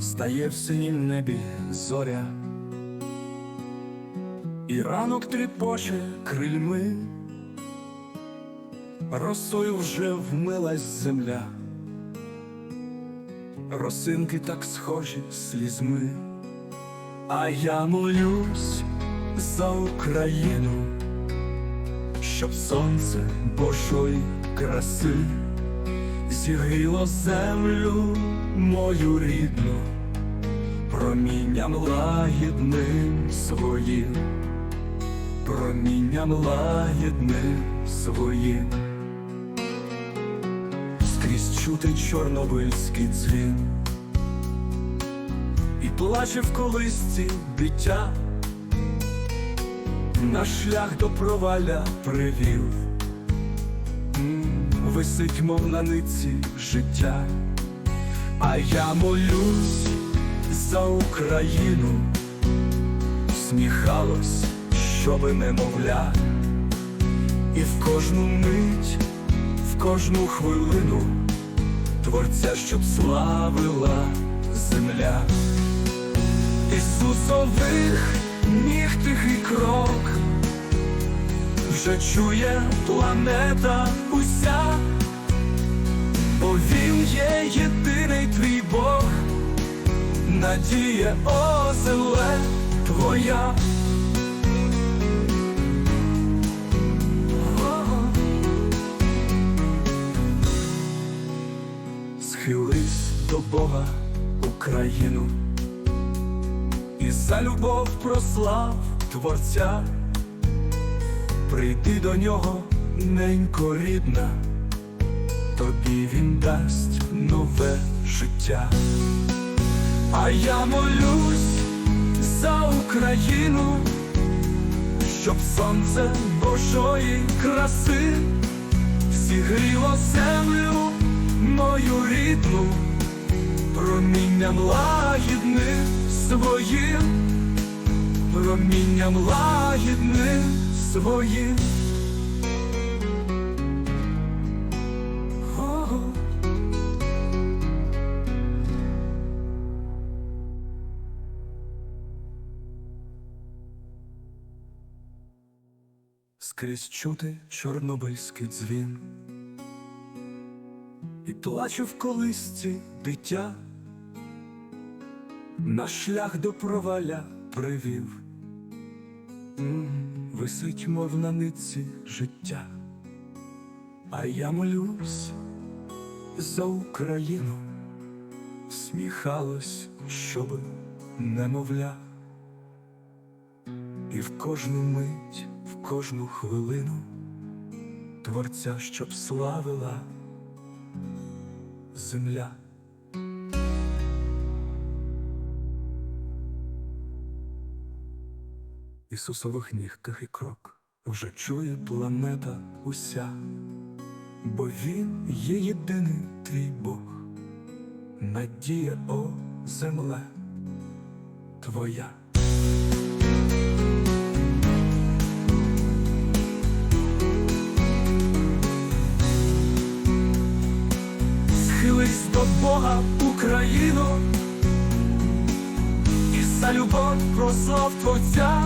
Стає в синім небі зоря, і ранок тріпоче крильми, росою вже вмилась земля, росинки так схожі слізьми, а я молюсь за Україну, щоб сонце Божої краси зігріло землю мою рідну, промінням лагідним своїм, промінням лагідним своїм, скрізь чути чорнобильський дзвін, і плаче в колисці дитя, на шлях до проваля привів. Висить, мов на ниці життя, а я молюсь за Україну, сміхалось, щоби немовля, і в кожну мить, в кожну хвилину творця, щоб славила земля, Ісусових ніг тихий крок. Вже чує планета уся, бо він є єдиний твій надія озеле твоя. Схились до Бога Україну і за любов прослав Творця. Прийди до нього, ненько рідна, тобі він дасть нове життя. А я молюсь за Україну, щоб сонце Божої краси зігріло землю мою рідну, промінням лагідним своїм, промінням лагідним своїм. Скрізь чути чорнобильський дзвін, і плаче в колисці дитя, на шлях до проваля привів. Висить, мов на нитці життя, а я молюсь за Україну, сміхалось, щоби немовля, і в кожну мить, кожну хвилину творця, щоб славила земля. Ісусових ніг тихий крок вже чує планета уся, бо Він є єдиний твій Бог, надія о земле твоя. До Бога Україну, і за любов прослав Творця.